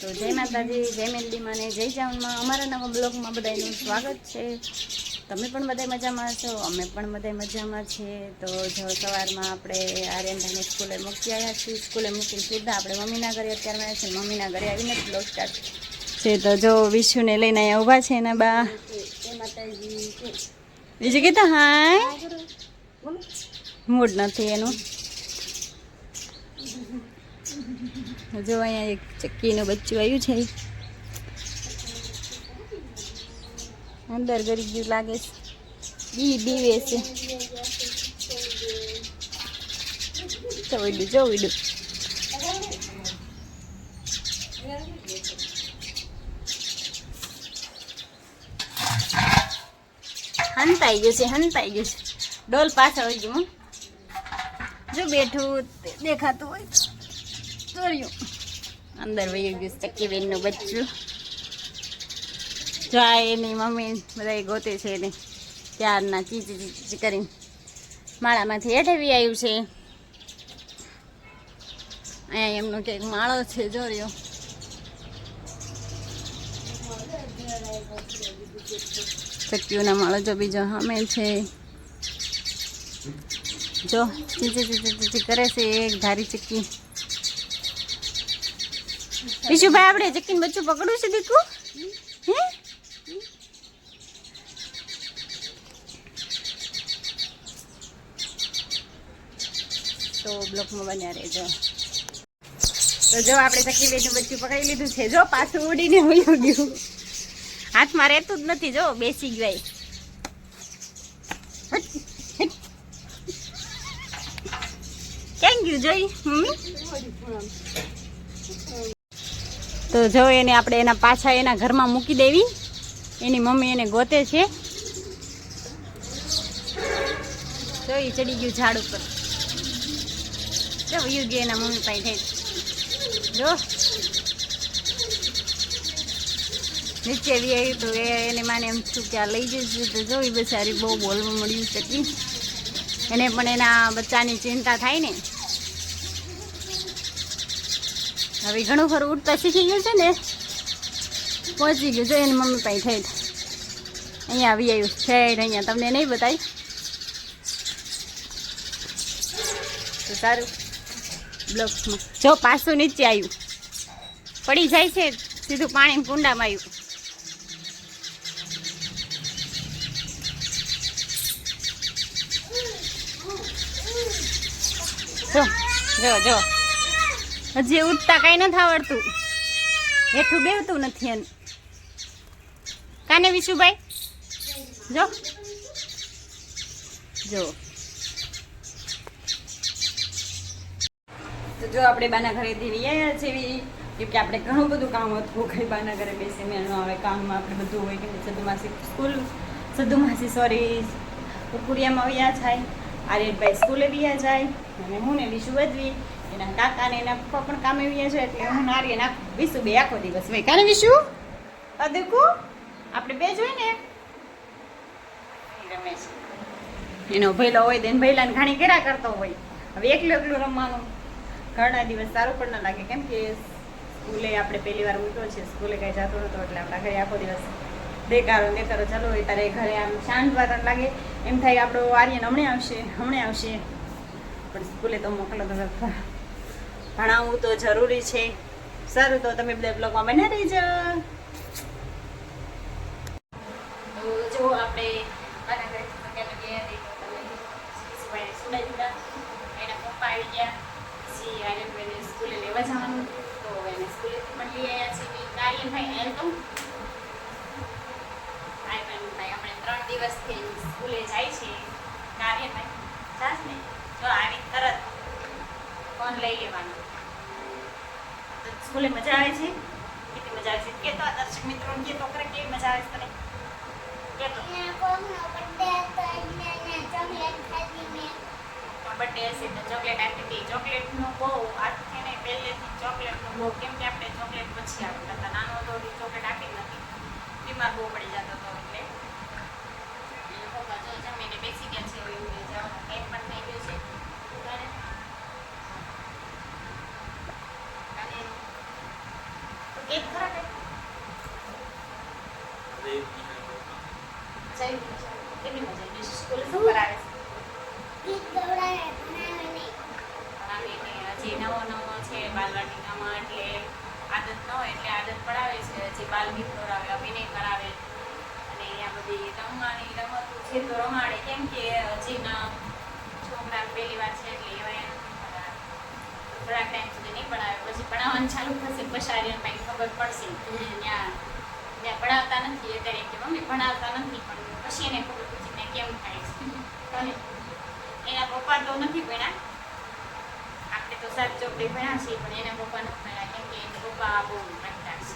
તો જય માતાજી જય મેલડીમાં ને જય જાવનમાં અમારા નવા બ્લોગમાં બધાનું સ્વાગત છે. તમે પણ બધા મજામાં છો અમે પણ બધા મજામાં છીએ તો જો સવારમાં આપણે આર્યનભાઈને સ્કૂલે મૂકી આવ્યા છીએ. સ્કૂલે મૂકીને સીધા આપણે મમ્મીના ઘરે અત્યારે આવ્યા છીએ. મમ્મીના ઘરે આવીને બ્લોગ સ્ટાર્ટ છે. તો જો વિશુને લઈને અહીંયા ઊભા છે એના બા. બીજું કીધું હાય. મૂડ નથી એનું. જો અહીંયા એક ચક્કીનું બચ્ચું આવ્યું છે. અંદર ગરી ગયું લાગે છે. બી બીવે છે. તો વિડું જો વિડું હંતાઈ ગયું છે, હંતાઈ ગયું છે. ડોલ પાછળ ગયું. જો બેઠું, દેખાતું હોય ચોર્યું અંદર વહી ગયું ચક્કીબેનનું બચ્ચું જો આ એની મમ્મી બધા ગોતે છે એને ત્યારના ચીચી ચીચી કરીને માળામાંથી હેઠવી આવ્યું છે અહીંયા એમનો કંઈક માળો છે જોર્યો ચક્કીઓના માળો જો બીજો સામે છે જો ચીચી ચીચી ચીચી કરે છે એક ધારી ચક્કી વિશુભાઈ આપણે ચક્કીને બચ્ચું પકડું છે દીકુ તો બ્લોકમાં બન્યા રહેજો. તો જો આપણે ચકી બેનું બચ્ચું પકડી લીધું છે. જો પાછું ઉડીને વયું ગયું હાથમાં રહેતું જ નથી, જો બેસી ગયા. કેમ ગયું જોઈ? મમ્મી તો જો એને આપણે એના પાછા એના ઘરમાં મૂકી દેવી. એની મમ્મી એને ગોતે છે. તો એ ચડી ગયું ઝાડ ઉપર. જો વયું ગયું એના મમ્મી પાસે જો. નીચે બી આવ્યું તો એને માને એમ છું કે આ લઈ જશે તો જો એ બચારી બહુ બોલવા મળ્યું છે એને પણ એના બચ્ચાની ચિંતા થાય ને. હવે ઘણું ખરું ઉઠતા શીખી ગયું છે ને, પહોંચી ગયું છે, એની મમ્મી પાસે ઠેઠ અહીંયા આવી આવ્યું ઠેઠ અહીંયા. તમને નહીં બતાવી? તો સારું. બ્લોકમાં. જો, પાછું નીચે આવ્યું. પડી જાય છે, સીધું પાણી કુંડામાં આવ્યું. જો જો જો. હજી ઉઠતા કાંઈ નથી આવડતું. હેઠું બેવતું નથી એને કાને વિશુભાઈ? જો. જો. તો જો આપણે બાના ઘરેથી રહ્યા જેવી કેમ કે આપણે ઘણું બધું કામ હતું. કઈ બાના ઘરે બેસી ન આવે કામમાં આપણે બધું હોય કે સદુમાસી સ્કૂલ, સદુમાસી સોરી કુકુરિયામાં વ્યા જાય. આર્યનભાઈ સ્કૂલે વ્યા જાય. અને હું ને વિશુ વધવી એના કાકા ને એના પપ્પા પણ કામે વ્યા છે એટલે હું નારી આખું વિશુ બે આખો દિવસ મેં કાને વિશુ આ આપણે બે જોઈ ને? રમેશ એનો ભૈલો હોય તો એને ભૈલાને ઘાણી કર્યા કરતો હોય. હવે એકલું એકલું રમવાનું. ઘણા દિવસ સારું પણ ના લાગે. કેમ કે સ્કૂલે આપણે પહેલી વાર મૂક્યો છે, સ્કૂલે કાંઈ જતો નતો એટલે આપણા ઘરે આખો દિવસ દેકારો દેકારો ચાલુ હોય. ત્યારે ઘરે આમ શાંત વાતાવરણ લાગે. એમ થાય આપણો આર્યન હમણે આવશે હમણે આવશે. પણ સ્કૂલે તો મોકલો તો ભણાવવું તો જરૂરી છે. સારું, તો તમે બધા બ્લોગમાં બને રહી તો જો આપણે બાના ઘરે ગયા તો એના પપ્પા આવી ગયા. પછી આર્યનભાઈને સ્કૂલે લેવા જવાનું. તો એને સ્કૂલેથી પણ લઈ આવ્યા છે આર્યનભાઈ આર્યનભાઈ આપણે ત્રણ દિવસથી સ્કૂલે જાય છે. આર્યનભાઈ જાસ ને. જો આવી તરત ફોન લઈ લેવાનો. તો સ્કૂલે મજા આવે છે? કેટલી મજા આવે છે? કે તો આ દર્શક મિત્રો કે તો કરે કેવી મજા આવે છે તને? કે બર્થડે હશે તો ચોકલેટ આપી હતી ચોકલેટનો બહુ આજથી નહીં પહેલેથી ચોકલેટનો બહુ કેમ આપણે ચોકલેટ પછી આપતા હતા. નાનો હતો ચોકલેટ આપી નથી. બીમાર બહુ પડી જતો હતો એટલે. જો જમીને બેસી ગયા છે, એવું જવાનું ટાઈમ પણ નવો નવો છે બાલવાટિકામાં એટલે આદત ન હોય એટલે આદત પડાવે છે જે બાલ કરાવે અભિનય કરાવે અને આ બધી રમવાની રમતો છે તો રમાડે કેમ કે હજી છોકરા પહેલી વાર છે એટલે એવા થોડાક ટાઈમ સુધી નહીં ભણાવે પછી ભણાવવાનું ચાલુ થશે પછી આર્યન ભાઈ ખબર પડશે. ત્યાં ત્યાં ભણાવતા નથી અત્યારે કે મમ્મી ભણાવતા નથી. પણ પછી એને ખબર પછી મેં કેમ થાય છે. એના પપ્પા તો નથી ભણ્યા. આપણે તો સાત ચોપડી ભણ્યા છીએ પણ એના પપ્પા નથી ભણ્યા. કેમ કે એના પપ્પા બહુ રખતા છે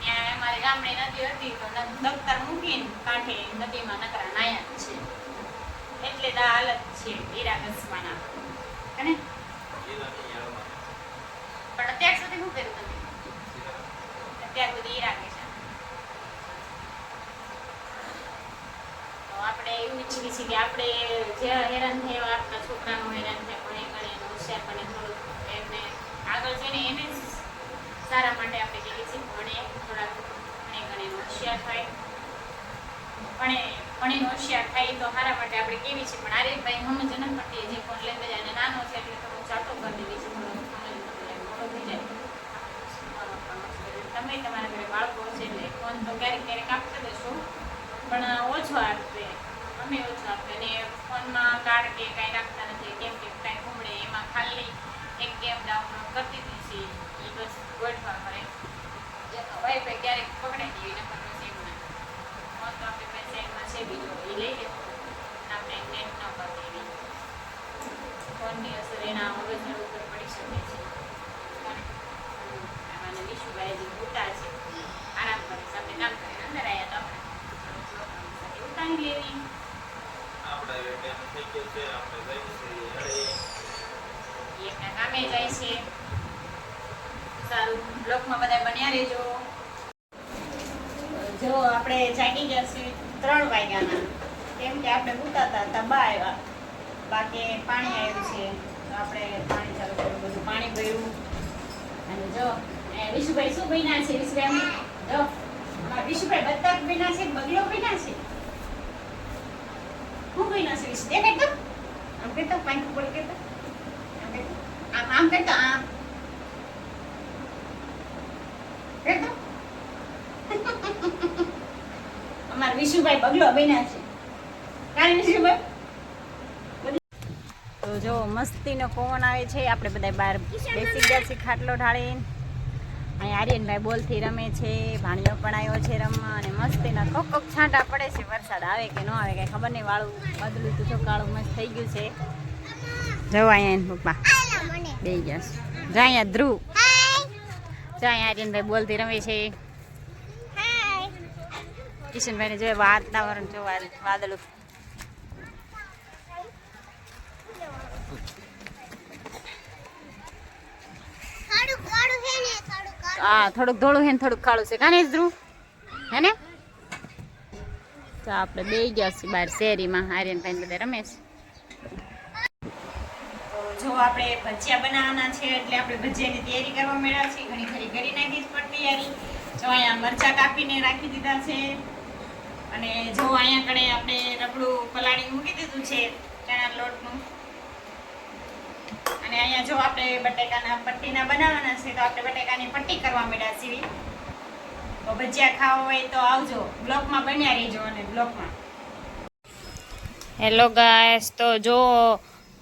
ત્યાં અમારે ગામડે નદી હતી તો દફતર મૂકીને કાંઠે નદીમાં નકરા નાયા છે. એટલે આ હાલત છે, હીરા ઘસવાના. હે પણ અત્યાર સુધી શું કર્યું તમે? અત્યાર સુધી હીરા ઘસ્યા. તો આપણે એવું ઈચ્છીએ છીએ કે આપણે જે હેરાન થયા આપણા છોકરાનું હેરાન થાય ભણે ગણે એનો હોશિયાર પણ થોડુંક એમને આગળ જઈને એને સારા માટે આપણે કહીએ છીએ. ભણે, થોડાક ભણે ગણે હોશિયાર થાય ભણે એનો હોશિયાર થાય તો સારા માટે આપણે કેવી છે. પણ આરે મમ્મી જન્મ ન પડતી જે ફોન લઈને જાય અને નાનો છે એટલે થોડું ચાટો કરી દેવી છે થોડો સમજ નથી એટલે મોડો થઈ જાય તમે તમારા ઘરે બાળકો છે એટલે ફોન તો ક્યારેક ક્યારેક આપતા દેશો પણ ઓછો આપે અમે ઓછો આપે અને ફોનમાં કાર્ડ કે કાંઈ રાખતા નથી કેમ કે કાંઈ ઘૂમડે એમાં ખાલી એક ગેમ ડાઉનલોડ કરી દીધી છે એ બસ ગોઠવા કરે વાઈફાઈ ક્યારેક પકડાઈ ગઈ નકર બસ એમ ના ફોન તો આપણે પાસે એમાં છે બીજો એ લઈ લે આપણે નેટ ન કરી દેવી ફોનની અસર એના મગજ ઉપર પડી શકે છે અને વિશુભાઈ હજી મોટા છે આરામ કરે છે આપણે કામ કરીને અંદર આવ્યા તો આપણે સાથે ઉતારી લેવી એ એમના કામે જાય છે. સારું, બ્લોકમાં બધા બન્યા રહેજો. જો આપણે જાગી ગયા છીએ ત્રણ વાગ્યાના. કેમ કે આપણે ઉતારતા હતા, બા આવ્યા. બાકી પાણી આવ્યું છે. તો આપણે પાણી ચાલુ કર્યું, બધું પાણી ભર્યું. અને જો વિશુભાઈ શું બન્યા છે? વિશુભાઈ જો વિશુભાઈ બત્તક બન્યા છે, બગલો બન્યા છે. શું બન્યા છે વિશુ? દેખાય તો? આમ કહેતો, પાંખ આમ કરતો આમ કરતો આમ. અમારા વિશુભાઈ બગલો બન્યા છે. કાંઈ વિશુભાઈ? તો જો મસ્તીનો પવન આવે છે. આપણે બધા બહાર બેસી ગયા છીએ ખાટલો ઢાળીને. અહીં આર્યનભાઈ બોલથી રમે છે ભાણિયો પણ આવ્યો છે રમવા અને મસ્તીના કોક કોક છાંટા પડે છે. વરસાદ આવે કે ન આવે કાંઈ ખબર નહીં. વાળું બદલું તો જો કાળું મસ્ત થઈ ગયું છે. જો અહીંયા પપ્પા. બે ગયા જાય ધ્રુવ. જાય આર્યનભાઈ બોલતી રમે છે. કિશનભાઈને જોઈએ વાતાવરણ જો વાદળું. છે આ થોડુંક ધોળું હે ને થોડુંક કાળું છે. કાને ધ્રુવ? હે ને? તો આપણે બે ગયા છીએ બહાર શેરીમાં. આર્યનભાઈ બધા રમે છે. જો આપણે ભજીયા બનાવવાના છે એટલે આપણે ભજીયાની તૈયારી કરવા મળ્યા છે ઘણી ખરી કરી નાખી પણ તૈયારી જો અહીંયા મરચા કાપીને રાખી દીધા છે. અને જો અહીંયા કણે આપણે રબડું પલાળી મૂકી દીધું છે ચણા લોટનું. અને અહીંયા જો આપણે બટેકાના પટ્ટીના બનાવવાના છે, તો આપણે બટેકાની પટ્ટી કરવા મળ્યા છીએ. તો ભજીયા ખાવા હોય તો આવજો. બ્લોકમાં બન્યા રહેજો અને બ્લોકમાં. હેલો ગાય તો જો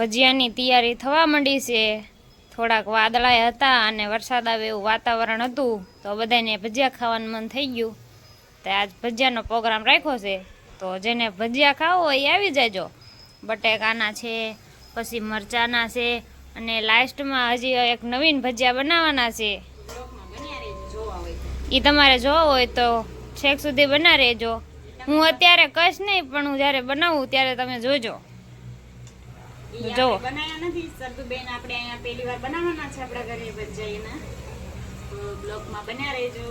ભજીયાની તૈયારી થવા માંડી છે. થોડાક વાદળાય હતા અને વરસાદ આવે એવું વાતાવરણ હતું, તો બધાને ભજીયા ખાવાનું મન થઈ ગયું. તો આજ ભજીયાનો પ્રોગ્રામ રાખ્યો છે, તો જેને ભજીયા ખાવો એ આવી જાયજો બટેકાના છે, પછી મરચાના છે, અને લાસ્ટમાં હજી એક નવીન ભજીયા બનાવવાના છે. એ તમારે જોવો હોય તો છેક સુધી બના રહેજો. હું અત્યારે કશ નહીં, પણ હું જ્યારે બનાવું ત્યારે તમે જોજો. જો બનાયા નથી. સરદુબેન આપણે અહીંયા પહેલી વાર બનાવવાના છે આપણા ઘરે ભજીયાના. તો બ્લોકમાં બન્યા રહેજો.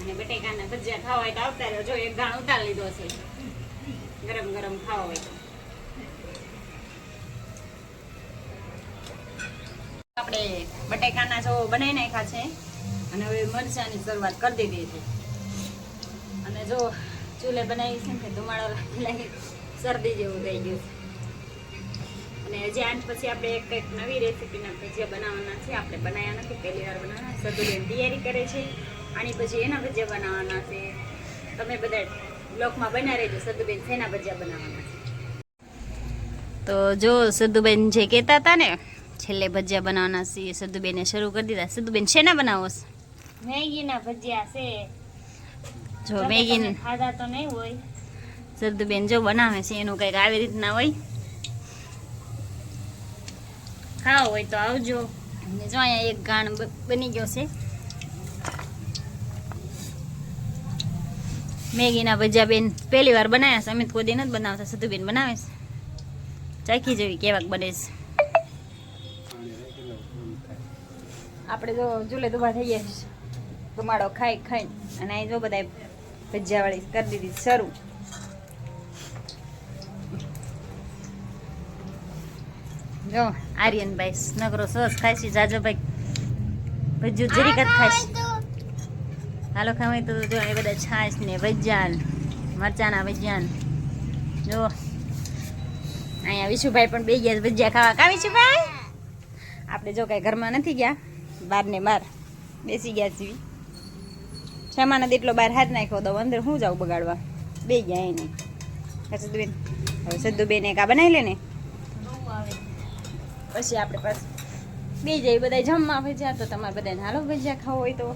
અને બટેકાના ભજીયા ખાવા હોય તો આવતા રહેજો. એક ગાણ ઉતાર લીધો છે. ગરમ ગરમ ખાવા હોય તો. આપણે બટેકાના જો બનાવી નાખ્યા છે. અને હવે મરચાંની શરૂઆત કરી દીધી છે. અને જો ચૂલે બનાવી છે ને ધુમાડો લાગી શરદી જેવું થઈ ગયું છે. અને હજી આજ પછી આપણે એક કંઈક નવી રેસીપીના ભજીયા બનાવવાના છે. આપણે બનાવ્યા નથી પહેલી વાર બનાવવાના સદુબેન તૈયારી કરે છે. આની પછી એના ભજીયા બનાવવાના છે. તમે બધા બ્લોકમાં બના રહેજો. સદુબેન શેના ભજીયા બનાવવાના છે? તો જો સદુબેન જે કહેતા હતા ને છેલ્લે ભજીયા બનાવવાના છે સદુબેને શરૂ કરી દીધા. સદુબેન શેના બનાવો છે? મેગીના ભજીયા છે. જો મેગી ખાધા તો નહીં હોય. સદુબેન જો બનાવે છે એનું કંઈક આવી રીતના હોય. ખાવ હોય તો આવજો. જો અહીંયા એક ગાણ બની ગયો છે. મેગીના ભજીયા બેન પહેલી વાર બનાવ્યા છે. અમિત કોઈ દી નથી બનાવતા. સતુબેન બનાવે છે. ચાખી જોઈ કેવાક બને છે. આપણે જો ચૂલે દુબા થઈ ગયા ધુમાડો ખાઈ ખાઈ. અને અહીં જો બધા ભજીયાવાળી કરી દીધી શરૂ. જો, આર્યનભાઈ, નગરો સરસ ખાય છે. જાજોભાઈ ભજીયું જરીક જ ખાય હાલો, ખાવાય તો જો, એ બધા છાશ ને ભજીયા ને મરચાના ભજીયા જો, અહીંયા વિશુભાઈ પણ બે ગયા ભજીયા ખાવા. કાવી છે ભાઈ આપણે જો કાંઈ ઘરમાં નથી ગયા, બાર ને બાર બેસી ગયા છીએ. છમાના એટલો બહાર હાથ નાખ્યો તો અંદર હું જાઉં બગાડવા? બે ગયા એને. બેન, હવે સદ્દુબેન એક આ બનાવી લે ને? પછી આપણે પાછું બે જઈએ બધા જમવા ભજીયા, તો તમારે બધાને હાલો ભજીયા ખાવો હોય તો.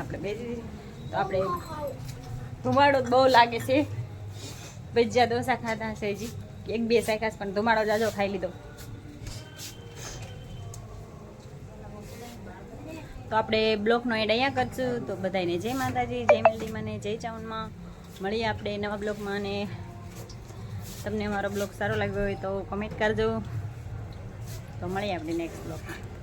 આપણે બે તો આપણે ધુમાડો જ બહુ લાગે છે. ભજીયા ડોસા ખાધા છે હજી. એક બે સાયકાસ પણ ધુમાડો જાજો ખાઈ લીધો. તો આપણે બ્લોકનો એડ અહીંયા કરશું. તો બધાને જય માતાજી, જય મેલડી મને, જય ચાવનમાં મળીએ આપણે નવા બ્લોગમાં અને તમને અમારો બ્લોગ સારો લાગ્યો હોય તો કમેન્ટ કરજો. તો મળીએ આપણે નેક્સ્ટ બ્લોગમાં